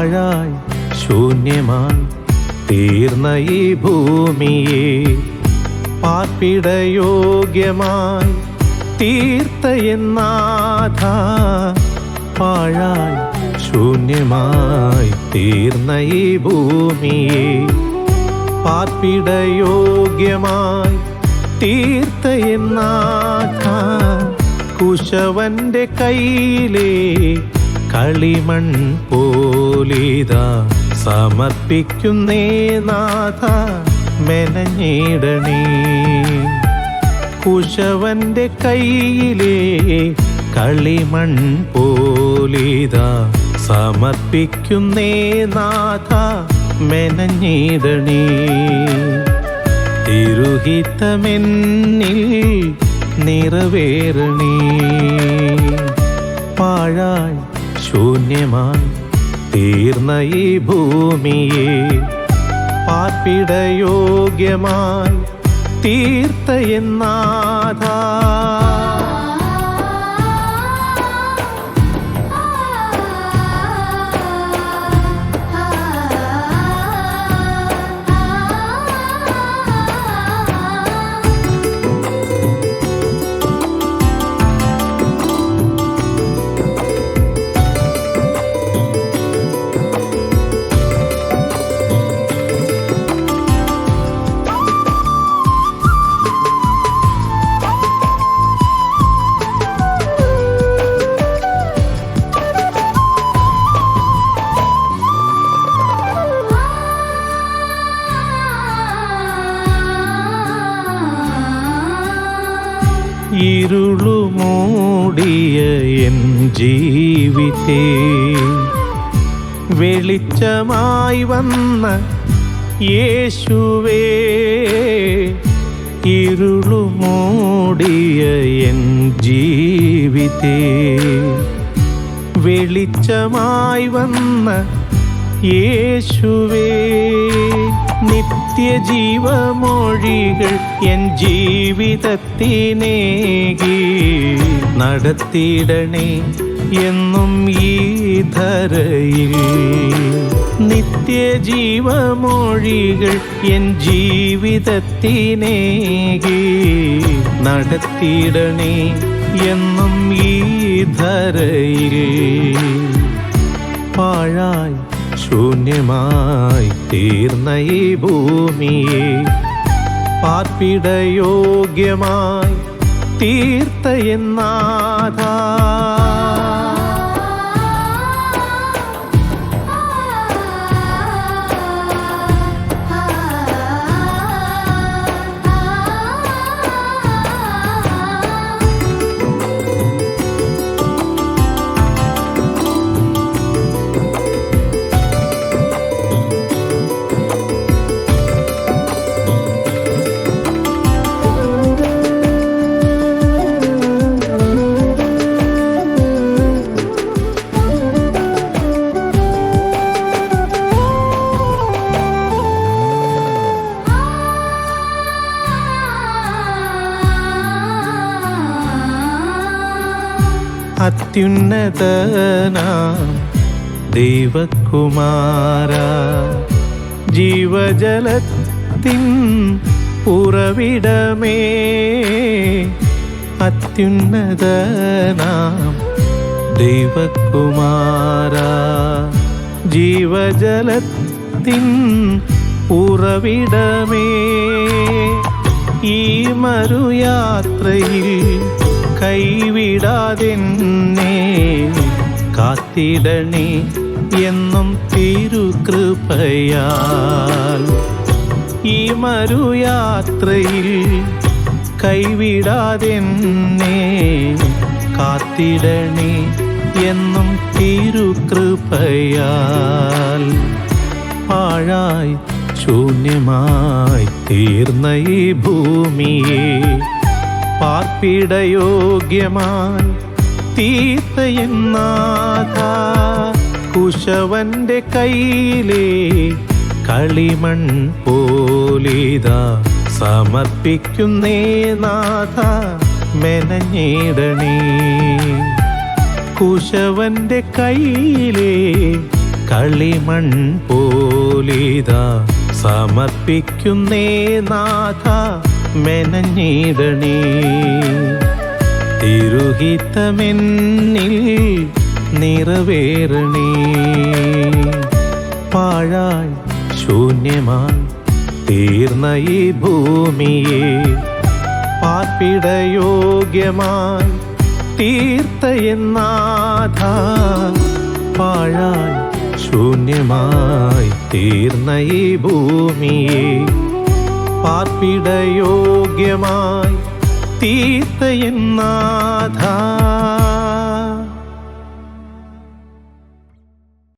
പാഴായി ശൂന്യമായി തീർന്ന ഈ ഭൂമിയെ പാർപ്പിടയോഗ്യമായി തീർത്ത എന്നാഥ പാഴായി ശൂന്യമായി തീർന്ന ഈ ഭൂമിയെ പാർപ്പിടയോഗ്യമായി തീർത്ത എന്നാഥ കുശവന്റെ കയ്യിലെ കളിമൺ പോലിത സമർപ്പിക്കുന്നേ നാഥ മെനഞ്ഞിടണേ. കുശവന്റെ കയ്യിലെ കളിമൺ പോലിത സമർപ്പിക്കുന്നേ നാഥ മെനഞ്ഞിടണേ. തിരുഹിതമെന്നിൽ നിറവേറണേ. പാഴായി ശൂന്യമായി തീർന്ന ഈ ഭൂമിയെ പാർപ്പിടയോഗ്യമായി തീർത്ത എന്നാഥ ഇരുളുമൂടിയ എൻ ജീവിതേ. വെളിച്ചമായി വന്ന യേശുവേ ഇരുളുമൂടിയ എൻ ജീവിതേ. വെളിച്ചമായി വന്ന യേശുവേ നിത്യജീവമൊഴികൾ എൻ ജീവിതത്തിനേകി. നടത്തിയിടണേ എന്നും ഈ ധരയിൽ. നിത്യജീവമൊഴികൾ എൻ ജീവിതത്തിനേകി. നടത്തിയിടണേ എന്നും ഈ ധരയിൽ. പാഴായി ശൂന്യമായി തീർന്ന ഈ ഭൂമിയെ പാർപ്പിടയോഗ്യമായി തീർത്ത എന്നാഥ അത്യുന്നതനാം ദൈവകുമാര. ജീവജലത്തിൻ ഉറവിടമേ അത്യുന്നതനാം ദൈവകുമാര. ജീവജലത്തിൻ ഉറവിടമേ ഈ മറുയാത്രയിൽ കൈവിടാതെന്നെ കാത്തിടണേ എന്നും തിരുകൃപയാൽ. ഈ മരുയാത്രയിൽ കൈവിടാതെന്നെ കാത്തിടണേ എന്നും തിരുകൃപയാൽ. പാഴായി ശൂന്യമായി തീർന്ന ഈ ഭൂമിയെ പാർപ്പിടയോഗ്യമായി തീർത്ത എന്നാഥ കുശവന്റെ കയ്യിലെ കളിമൺ പോലിത സമർപ്പിക്കുന്നേ നാഥ മെനഞ്ഞിടണേ. കുശവന്റെ കയ്യിലെ കളിമൺ പോലിത സമർപ്പിക്കുന്നേ നാഥ മെനഞ്ഞിടണേ തിരുഹിത്തമെന്നിൽ നിറവേറണേ. പാഴായി ശൂന്യമായി തീർന്ന ഈ ഭൂമിയെ പാർപ്പിടയോഗ്യമായി തീർത്ത എന്നാഥ പാഴായി ശൂന്യമായി തീർന്ന ഈ ഭൂമിയെ പാർപ്പിടയോഗ്യമായി തീർത്ത എന്നാഥ